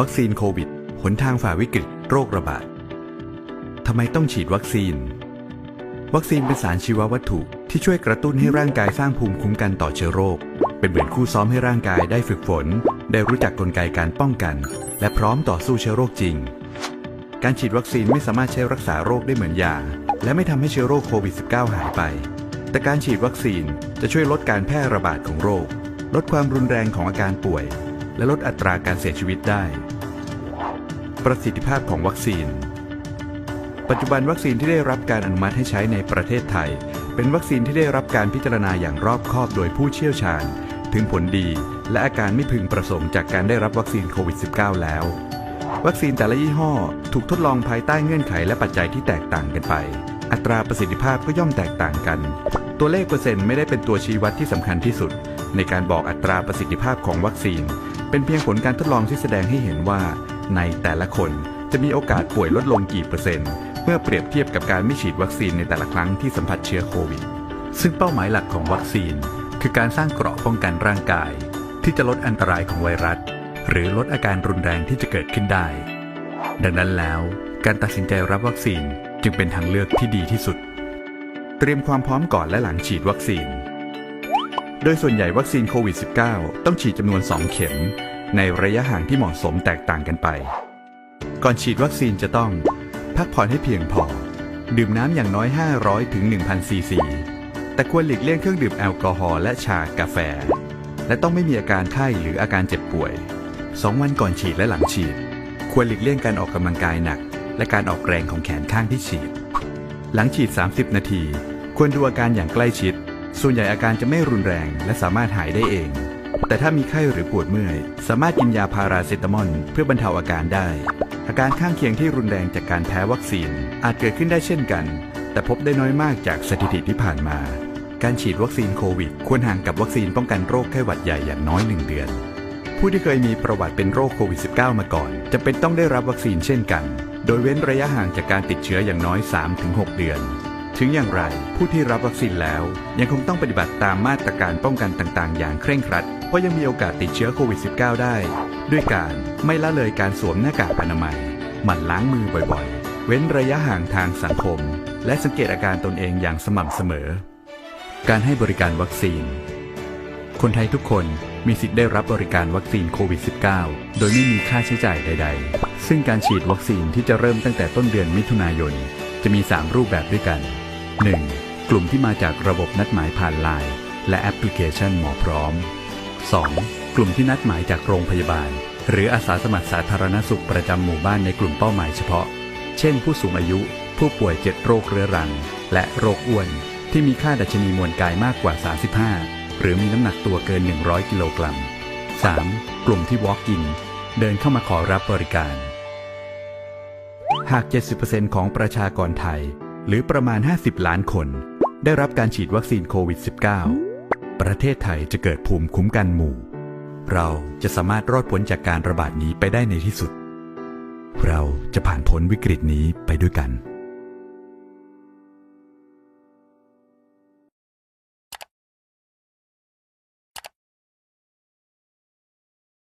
วัคซีนโควิด หนทางฝ่าวิกฤตโรคระบาด ทำไมต้องฉีดวัคซีน วัคซีนเป็นสารชีววัตถุที่ช่วยกระตุ้นให้ร่างกายสร้างภูมิคุ้มกันต่อเชื้อโรค เป็นเหมือนคู่ซ้อมให้ร่างกายได้ฝึกฝน ได้รู้จักกลไกการป้องกัน และพร้อมต่อสู้เชื้อโรคจริง การฉีดวัคซีนไม่สามารถใช้รักษาโรคได้เหมือนยา และไม่ทำให้เชื้อโรคโควิด -19 หายไป แต่การฉีดวัคซีนจะช่วยลดการแพร่ระบาดของโรค ลดความรุนแรงของอาการป่วย และลดอัตราการเสียชีวิตได้ ประสิทธิภาพของวัคซีน ปัจจุบันวัคซีนที่ได้รับการอนุมัติให้ใช้ในประเทศไทย เป็นวัคซีนที่ได้รับการพิจารณาอย่างรอบคอบโดยผู้เชี่ยวชาญ ถึงผลดี และอาการไม่พึงประสงค์จากการได้รับวัคซีนโควิด -19 แล้ว วัคซีนแต่ละยี่ห้อ ถูกทดลองภายใต้เงื่อนไขและปัจจัยที่แตกต่างกันไป อัตราประสิทธิภาพก็ย่อมแตกต่างกัน ตัวเลขเปอร์เซ็นต์ไม่ได้เป็นตัวชี้วัดที่สำคัญที่สุด ในการบอกอัตราประสิทธิภาพของวัคซีน เป็นเพียงผลการทดลองที่แสดงให้เห็นว่า ในแต่ละคนจะมีโอกาสป่วยลดลงกี่เปอร์เซ็นต์ เมื่อเปรียบเทียบกับการไม่ฉีดวัคซีนในแต่ละครั้งที่สัมผัสเชื้อโควิด ซึ่งเป้าหมายหลักของวัคซีน คือการสร้างเกราะป้องกันร่างกาย ที่จะลดอันตรายของไวรัส หรือลดอาการรุนแรงที่จะเกิดขึ้นได้ ดังนั้นแล้ว การตัดสินใจรับวัคซีนจึงเป็นทางเลือกที่ดีที่สุด เตรียมความพร้อมก่อนและหลังฉีดวัคซีน โดยส่วนใหญ่วัคซีนโควิด -19 ต้องฉีดจำนวน 2 เข็ม ในระยะห่างที่เหมาะสมแตกต่างกันไป ก่อนฉีดวัคซีนจะต้อง พักผ่อนให้เพียงพอ ดื่มน้ำอย่างน้อย 500 ถึง 1,000 ซีซี แต่ควรหลีกเลี่ยงเครื่องดื่มแอลกอฮอล์และชากาแฟ และต้องไม่มีอาการไข้หรืออาการเจ็บป่วย 2 วันก่อนฉีดและหลังฉีด ควรหลีกเลี่ยงการออกกำลังกายหนัก และการออกแรงของแขนข้างที่ฉีด หลังฉีด 30 นาที ควรดูอาการอย่างใกล้ชิด ส่วนใหญ่อาการจะไม่รุนแรง และสามารถหายได้เอง แต่ถ้ามีไข้หรือปวดเมื่อย สามารถกินยาพาราเซตามอลเพื่อบรรเทาอาการได้ อาการข้างเคียงที่รุนแรงจากการแพ้วัคซีน อาจเกิดขึ้นได้เช่นกัน แต่พบได้น้อยมากจากสถิติที่ผ่านมา การฉีดวัคซีนโควิด ควรห่างกับวัคซีนป้องกันโรคไข้หวัดใหญ่อย่างน้อย 1 เดือน ผู้ที่เคยมีประวัติเป็นโรคโควิด -19 มาก่อนจะเป็นต้องได้รับวัคซีนเช่นกัน โดยเว้นระยะห่างจากการติดเชื้ออย่างน้อย 3-6 เดือน ถึงอย่างไรผู้ที่รับวัคซีนแล้ว ยังคงต้องปฏิบัติตามมาตรการป้องกันต่างๆ อย่างเคร่งครัด เพราะยังมีโอกาสติดเชื้อโควิด -19 ได้ ด้วยการไม่ละเลยการสวมหน้ากากอนามัยหมั่นล้างมือบ่อยๆ เว้นระยะห่างทางสังคม และสังเกตอาการตนเองอย่างสม่ำเสมอ การให้บริการวัคซีน คนไทยทุกคนมีสิทธิ์ได้รับบริการวัคซีนโควิด -19 โดยไม่มีค่าใช้จ่ายใด ๆ ซึ่งการฉีดวัคซีนที่จะเริ่มตั้งแต่ต้นเดือนมิถุนายน จะมี 3 รูปแบบด้วยกัน 1. กลุ่มที่มาจากระบบนัดหมายผ่านไลน์และแอปพลิเคชันหมอพร้อม 2. กลุ่มที่นัดหมายจากโรงพยาบาล หรืออาสาสมัครสาธารณสุขประจำหมู่บ้านในกลุ่มเป้าหมายเฉพาะ เช่น ผู้สูงอายุ ผู้ป่วยเจ็ดโรคเรื้อรัง และโรคอ้วน ที่มีค่าดัชนีมวลกายมากกว่า 35 หรือมีน้ำหนักตัวเกิน 100 กิโลกรัม 3. กลุ่มที่ Walk-in เดินเข้ามาขอรับบริการ หาก 70%ของประชากรไทย หรือประมาณ 50 ล้านคน ได้รับการฉีดวัคซีนโควิด -19 ประเทศไทยจะเกิดภูมิคุ้มกันหมู่ เราจะสามารถรอดพ้นจากการระบาดนี้ไปได้ในที่สุด เราจะผ่านพ้นวิกฤตนี้ไปด้วยกัน